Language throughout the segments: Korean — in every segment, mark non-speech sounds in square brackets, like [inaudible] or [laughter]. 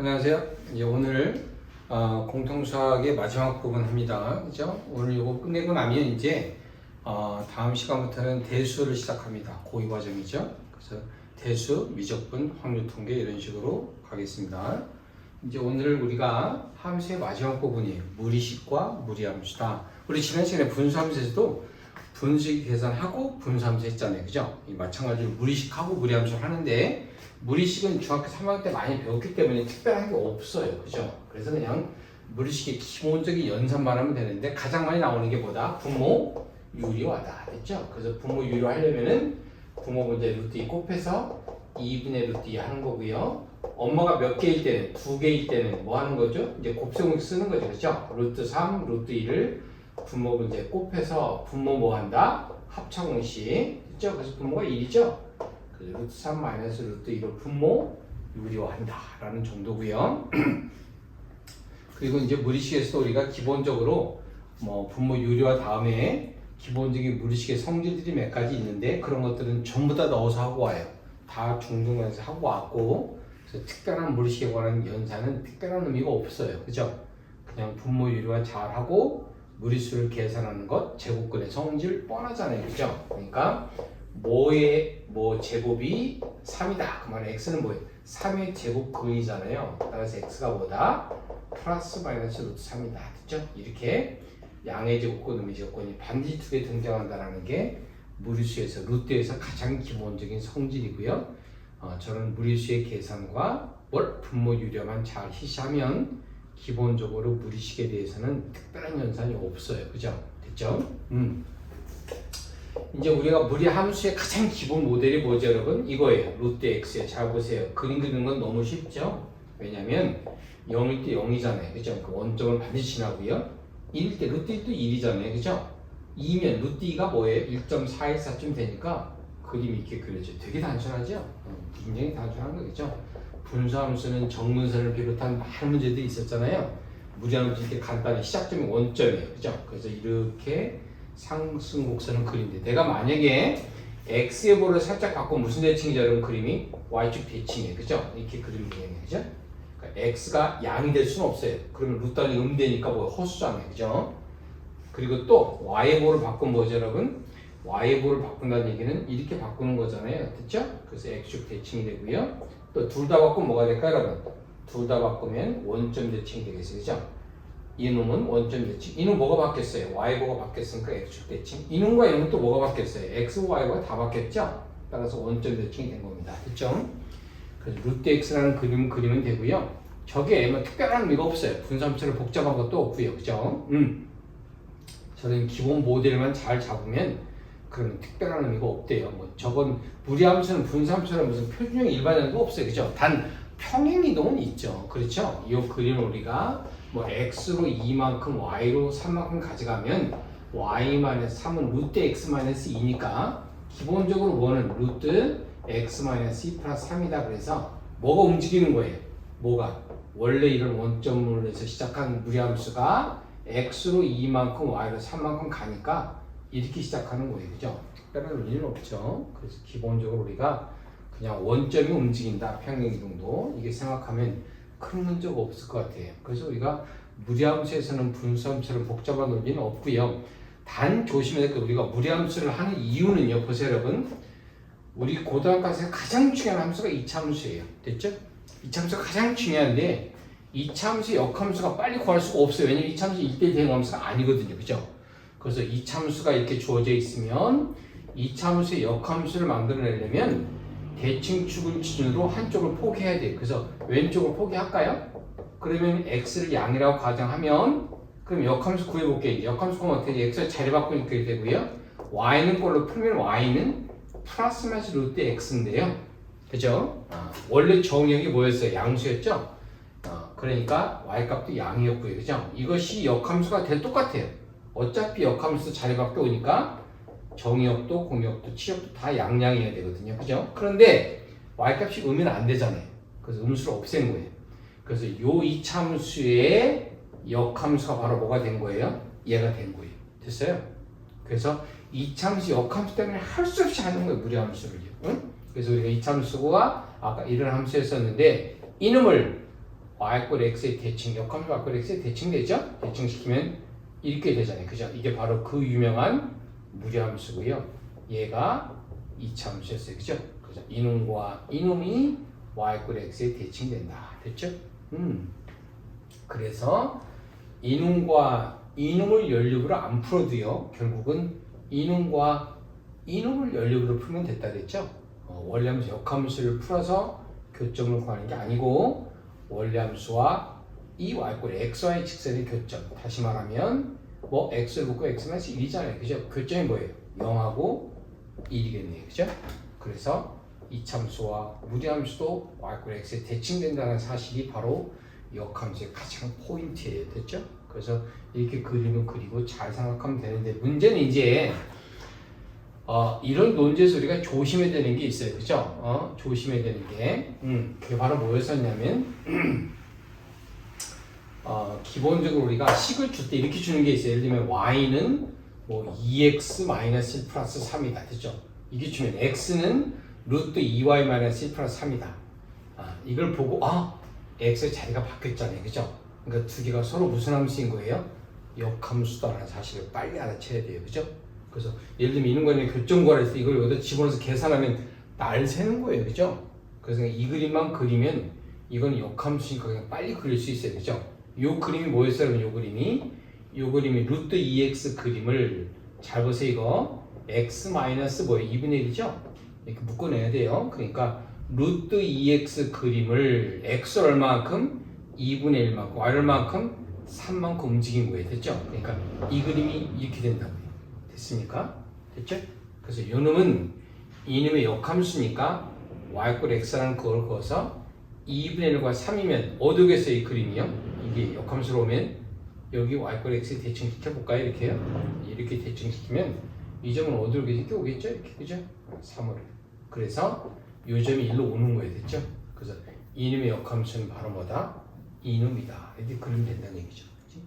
안녕하세요. 이제 오늘 어, 공통수학의 마지막 부분 합니다. 그죠? 오늘 이거 끝내고 나면 이제 어, 다음 시간부터는 대수를 시작합니다. 고2 과정이죠. 그래서 대수, 미적분, 확률통계 이런 식으로 가겠습니다. 이제 오늘 우리가 함수의 마지막 부분이 무리식과 무리함수다. 우리 지난 시간에 분수함수에서도 분식 계산하고 분수함수 했잖아요. 그죠? 이 마찬가지로 무리식하고 무리함수를 하는데 무리식은 중학교 3학년 때 많이 배웠기 때문에 특별한 게 없어요. 그죠? 그래서 그냥 무리식의 기본적인 연산만 하면 되는데 가장 많이 나오는 게 뭐다? 부모 유리화다. 됐죠? 그래서 부모 유리화 하려면은 부모 문제 루트 2 곱해서 2분의 루트 2 하는 거고요. 엄마가 몇 개일 때는 두 개일 때는 뭐 하는 거죠? 이제 곱셈을 쓰는 거죠. 그죠? 루트 3, 루트 2를 부모 문제 곱해서 부모 뭐 한다? 합차 공식. 그죠? 그래서 부모가 1이죠? 그 루트 3 마이너스 루트 2로 분모 유리화한다 라는 정도고요. [clears throat] 그리고 이제 무리식에서 우리가 기본적으로 뭐 분모 유리화 다음에 기본적인 무리식의 성질들이 몇 가지 있는데 그런 것들은 전부 다 넣어서 하고 와요. 다 중등반에서 하고 왔고 그래서 특별한 무리식에 관한 연산은 특별한 의미가 없어요. 그죠? 그냥 분모 유리화 잘 하고 무리수를 계산하는 것, 제곱근의 성질 뻔하잖아요. 그죠? 그러니까 뭐의 뭐 제곱이 3이다. 그 말은 x는 뭐예요? 3의 제곱 근이잖아요. 따라서 x가 뭐다? 플러스 마이너스 루트 3이다. 됐죠? 이렇게 양의 제곱근, 음의 제곱근이 반드시 두 개 등장한다는 게 무리수에서 루트에서 가장 기본적인 성질이고요. 어, 저는 무리수의 계산과 뭘 분모 유려만 잘 희시하면 기본적으로 무리식에 대해서는 특별한 연산이 없어요. 그죠? 됐죠? 음. 이제 우리가 무리 함수의 가장 기본 모델이 뭐죠, 여러분? 이거예요. 루트 x에 잘 보세요. 그림 그리는 건 너무 쉽죠? 왜냐면 0일 때 0이잖아요. 그죠? 그 원점을 반드시 지나고요. 1일 때 루트 1도 1이잖아요. 그죠? 2면 루트 2가 뭐예요? 1.414쯤 되니까 그림이 이렇게 그려져요. 되게 단순하죠? 어, 굉장히 단순한 거겠죠? 분수함수는 정문선을 비롯한 많은 문제들이 있었잖아요. 무리함수 이렇게 간단히 시작점이 원점이에요. 그죠? 그래서 이렇게 상승 곡선을 그린데 내가 만약에 x의 볼을 살짝 바꾸면 무슨 대칭이죠 여러분 그림이 y축 대칭이에요. 그죠? 이렇게 그리면 되겠네요 그죠? 그러니까 x가 양이 될 수는 없어요. 그러면 루트가 음되니까 뭐 허수잖아요. 그죠? 그리고 또 y의 볼을 바꾸면 뭐죠 여러분? Y의 볼을 바꾼다는 얘기는 이렇게 바꾸는 거잖아요. 됐죠? 그래서 x축 대칭이 되고요. 또 둘 다 바꾸면 뭐가 될까요 여러분? 둘 다 바꾸면 원점 대칭이 되겠어요. 그죠 이놈은 원점 대칭. 이놈 뭐가 바뀌었어요? y가 바뀌었으니까 x축 대칭. 이놈과 이놈은 또 뭐가 바뀌었어요? x, y가 다 바뀌었죠? 따라서 원점 대칭이 된 겁니다. 됐죠? 그래서 루트 x라는 그림 그리면 되고요. 저게 뭐 특별한 의미가 없어요. 분산표를 복잡한 것도 없고요. 그죠? 음. 저는 기본 모델만 잘 잡으면 그런 특별한 의미가 없대요. 뭐 저건 무리함수는 분산표는 무슨 표준형 일반형도 없어요. 그죠? 단 평행 이동은 있죠. 그렇죠? 이 그림을 우리가 뭐 x로 2만큼 y로 3만큼 가져가면 y-3은 루트 x-2니까 기본적으로 원은 루트 x-2 플러스 3이다 그래서 뭐가 움직이는 거예요? 뭐가? 원래 이런 원점으로 해서 시작한 무리함수가 x로 2만큼 y로 3만큼 가니까 이렇게 시작하는 거예요. 그죠? 특별한 의미는 없죠. 그래서 기본적으로 우리가 그냥 원점이 움직인다. 평행 이동도 이게 생각하면 큰 문제가 없을 것 같아요. 그래서 우리가 무리함수에서는 분수함수를 복잡한 논리는 없고요. 단 조심해야 될게 우리가 무리함수를 하는 이유는요. 보세요, 여러분. 우리 고등학교에서 가장 중요한 함수가 이차함수예요. 됐죠? 이차함수가 가장 중요한데 이차함수 역함수가 빨리 구할 수가 없어요. 왜냐면 이차함수 1대 대응함수가 아니거든요. 그죠? 그래서 이차함수가 이렇게 주어져 있으면 이차함수의 역함수를 만들어내려면 대칭축을 기준으로 한쪽을 포기해야 돼요. 그래서 왼쪽을 포기할까요? 그러면 x를 양이라고 가정하면 그럼 역함수 구해볼게요. 역함수 구하면 어떻게 되죠? x를 자리 바꾸니까 이렇게 되고요. y는 걸로 풀면 y는 플러스 마이너스 루트 x인데요. 그죠? 아, 원래 정의역이 뭐였어요? 양수였죠? 아, 그러니까 y값도 양이었고요. 그죠? 이것이 역함수가 될 똑같아요. 어차피 역함수 자리 바뀌오니까 정의역도 공역도 치역도 다 양양해야 되거든요. 그죠? 그런데 y값이 음이면 안 되잖아요. 그래서 음수를 없앤 거예요. 그래서 요 이참수의 역함수가 바로 뭐가 된 거예요? 얘가 된 거예요. 됐어요? 그래서 이참수 역함수 때문에 할 수 없이 하는 거예요. 무리함수를요. 응? 그래서 우리가 이참수가 아까 이런 함수였었는데 이놈을 y꼴 x의 대칭, 역함수 y꼴 x의 대칭 되죠? 대칭시키면 이렇게 되잖아요. 그죠? 이게 바로 그 유명한 무리함수고요. 얘가 이차함수였어요. 그죠? 그죠? 이놈과 이놈이 y꼴 x의 대칭된다. 됐죠? 음. 그래서 이놈과 이놈을 연립으로 안 풀어도요. 결국은 이놈과 이놈을 연립으로 풀면 됐다 그랬죠? 어, 원래함수 역함수를 풀어서 교점을 구하는 게 아니고 원래함수와 이 y꼴 xy 직선의 교점 다시 말하면 뭐 x를 묶고 x-1 1이잖아요 그죠? 교점이 뭐예요? 0하고 1이겠네요 그죠? 그래서 이참수와 무리함수도 y꼴 x에 대칭된다는 사실이 바로 역함수의 가장 포인트예요 됐죠? 그래서 이렇게 그림을 그리고 잘 생각하면 되는데 문제는 이제 어, 이런 논제에서 우리가 조심해야 되는 게 있어요. 그죠? 어, 조심해야 되는 게, 음, 그게 바로 뭐였었냐면, [clears throat] 어, 기본적으로 우리가 식을 줄 때 이렇게 주는 게 있어요. 예를 들면, y는 뭐 2x 1 플러스 3이다. 됐죠? 이게 주면 x는 루트 2y 1 플러스 3이다. 아, 이걸 보고, 아, x의 자리가 바뀌었잖아요. 그죠? 그러니까 두 개가 서로 무슨 함수인 거예요? 역함수다라는 사실을 빨리 알아채야 돼요. 그죠? 그래서 예를 들면 이런 거는 해서 이걸 여기다 집어넣어서 계산하면 날 새는 거예요. 그죠? 그래서 이 그림만 그리면 이건 역함수니까 그냥 빨리 그릴 수 있어요. 그죠? 요 그림이 뭐였어요? 그러면 요 그림이 요 그림이 루트 2x 그림을 잘 보세요 이거 x 마이너스 뭐예요? 2분의 1이죠? 이렇게 묶어내야 돼요. 그러니까 루트 2x 그림을 x 얼마만큼 2분의 1만큼 y 얼마만큼 3만큼 움직인 거예요. 됐죠? 그러니까 이 그림이 이렇게 된다고요. 됐습니까? 됐죠? 그래서 요 놈은 이놈의 역함수니까 y꼴 x라는 그걸 그어서 2분의 1과 3이면 어디 오겠어요 이 그림이요? 이게 역함수로 오면 여기 y꼴 x 대칭 시켜볼까요? 이렇게요? 이렇게 대칭 시키면 이 점은 어디로? 이렇게 오겠죠? 이렇게 그죠? 3으로 그래서 요 점이 일로 오는 거예요 됐죠? 그래서 이놈의 역함수는 바로 뭐다? 이놈이다 이렇게 그리면 된다는 얘기죠 그치?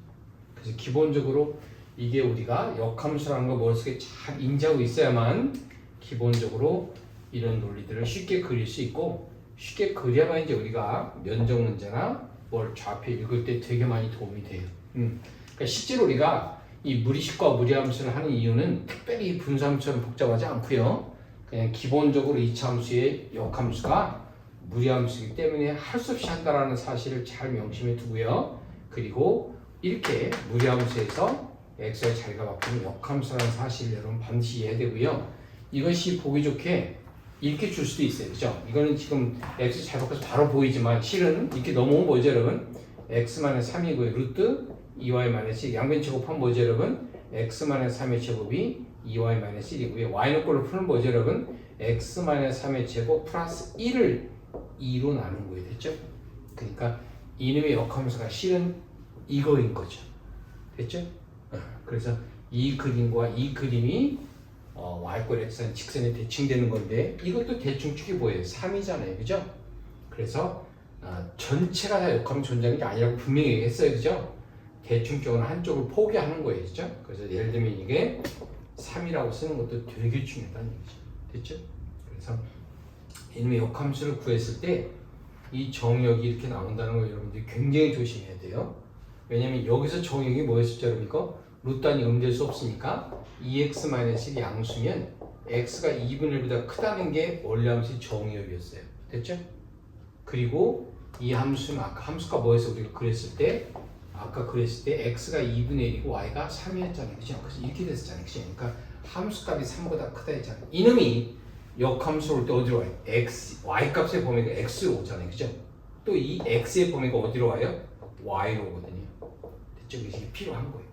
그래서 기본적으로 이게 우리가 역함수라는 거 머릿속에 잘 인지하고 있어야만 기본적으로 이런 논리들을 쉽게 그릴 수 있고 쉽게 그려야만 이제 우리가 면적 문제나 뭘 좌표 읽을 때 되게 많이 도움이 돼요. 음. 그러니까 실제로 우리가 이 무리식과 무리함수를 하는 이유는 특별히 분수함수처럼 복잡하지 않고요. 그냥 기본적으로 이차함수의 역함수가 무리함수이기 때문에 할 수 없이 한다라는 사실을 잘 명심해 두고요. 그리고 이렇게 무리함수에서 x의 자리가 바뀌는 역함수라는 사실을 여러분 반드시 이해해야 되고요. 이것이 보기 좋게 이렇게 줄 수도 있어요. 그죠? 이거는 지금 x 잘 바꿔서 바로 보이지만 실은 이렇게 넘어오면 뭐죠, 여러분? x-3이고요. 루트 2y-1 양변 제곱하면 뭐죠, 여러분? x-3의 제곱이 2y-1이고요. y는 꼴로 풀면 뭐죠, 여러분? x-3의 제곱 플러스 1을 2로 나눈 거예요. 됐죠? 그러니까 이놈의 역함수가 실은 이거인 거죠. 됐죠? 어, 그래서 이 그림과 이 그림이 어, y꼴 x는 직선에 대칭되는 건데 이것도 대충 축이 뭐예요? 3이잖아요. 그죠? 그래서 어, 전체가 다 역함 존재하는 게 아니라고 분명히 얘기했어요. 그죠? 대충적으로 한쪽을 포기하는 거예요. 그죠? 그래서 예를 들면 이게 3이라고 쓰는 것도 되게 중요하다는 얘기죠. 됐죠? 그래서 이놈의 역함수를 구했을 때 이 정역이 이렇게 나온다는 거 여러분들이 굉장히 조심해야 돼요. 왜냐면 여기서 정역이 뭐였었죠, 여러분? 이거 루단이 음될 수 없으니까 2x-1이 양수면 x가 2분의 1보다 크다는 게 원래 함수의 정의역이었어요. 됐죠? 그리고 이 함수는 아까 함수가 뭐였어 우리가 그랬을 때 아까 그랬을 때 x가 2분의 1이고 y가 3이었잖아요. 그죠? 그래서 이렇게 됐었잖아요. 그죠? 그러니까 함수값이 3보다 크다 했잖아요. 이놈이 역함수 올 때 어디로 와요? x, y 값의 범위가 x로 오잖아요. 그죠? 또 이 x의 범위가 어디로 와요? y로 오거든요. 됐죠? 이게 필요한 거예요.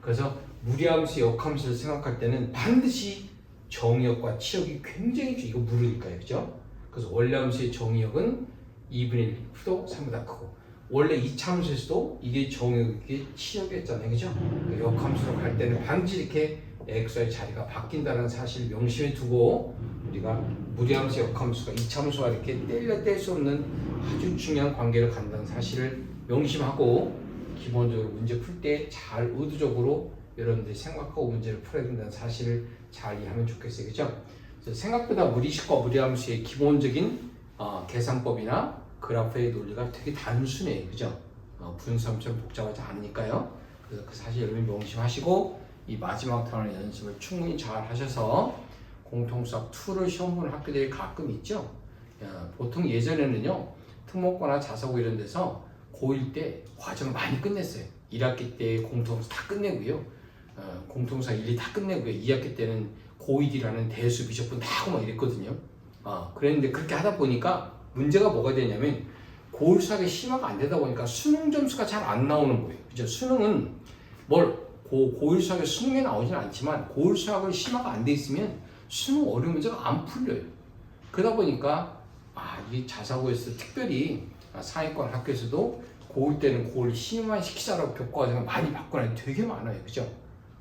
그래서 무리함수, 역함수를 생각할 때는 반드시 정의역과 치역이 굉장히 중 이거 물으니까요, 그죠? 그래서 원래 함수의 정의역은 2분의 1도 3보다 크고 원래 이차함수에서도 이게 정의역이 치역이었잖아요, 그죠? 그 역함수로 갈 때는 반드시 이렇게 x의 자리가 바뀐다는 사실을 명심해 두고 우리가 무리함수, 역함수가 이차함수와 이렇게 뗄려 뗄 수 없는 아주 중요한 관계를 갖는다는 사실을 명심하고 기본적으로 문제 풀 때 잘 의도적으로 여러분들이 생각하고 문제를 풀어야 된다는 사실을 잘 이해하면 좋겠어요. 그죠? 생각보다 무리식과 무리함수의 기본적인 어, 계산법이나 그 그래프의 논리가 되게 단순해요. 그죠? 어, 분수함처럼 복잡하지 않으니까요. 그래서 그 사실 여러분 명심하시고 이 마지막 단원 연습을 충분히 잘 하셔서 공통수학 2를 시험 보는 학교들이 가끔 있죠. 야, 보통 예전에는요 특목고나 자사고 이런 데서 고1 때 과정을 많이 끝냈어요. 1학기 때 공통수 다 끝내고요. 어, 공통수학 1, 2 다 끝내고요. 2학기 때는 고1이라는 대수 비적분 다 하고 막 이랬거든요. 아, 그랬는데 그렇게 하다 보니까 문제가 뭐가 되냐면 고1 수학의 심화가 안 되다 보니까 수능 점수가 잘 안 나오는 거예요. 그죠? 수능은 뭘 고, 고1 수학의 수능에 나오진 않지만 고1 수학을 심화가 안 돼 있으면 수능 어려운 문제가 안 풀려요. 그러다 보니까 아, 이 자사고에서 특별히 아, 상위권 학교에서도 고1 때는 고1 심화 시키자라고 교과과정을 많이 바꾸는 애 되게 많아요. 그죠?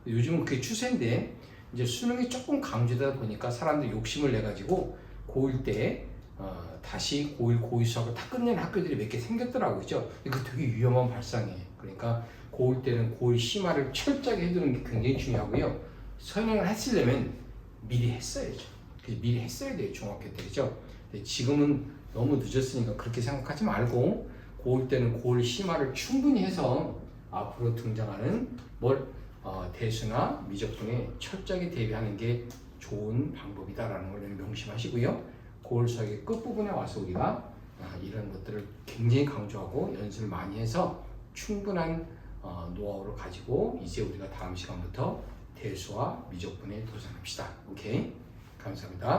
요즘은 그게 추세인데 이제 수능이 조금 강조되다 보니까 사람들이 욕심을 내 가지고 고1 때 어, 다시 고1, 고2 수학을 다 끝내는 학교들이 몇 개 생겼더라고요. 그죠? 그 되게 위험한 발상이에요. 그러니까 고1 때는 고1 심화를 철저하게 해두는 게 굉장히 중요하고요. 선행을 했으려면 미리 했어야죠. 미리 했어야 돼요. 중학교 때. 그죠? 지금은 너무 늦었으니까 그렇게 생각하지 말고 고1 때는 고1 심화를 충분히 해서 앞으로 등장하는 뭘 어, 대수나 미적분에 철저하게 대비하는 게 좋은 방법이다라는 걸 명심하시고요. 수학의 끝부분에 와서 우리가 아, 이런 것들을 굉장히 강조하고 연습을 많이 해서 충분한 어, 노하우를 가지고 이제 우리가 다음 시간부터 대수와 미적분에 도전합시다. 오케이? 감사합니다.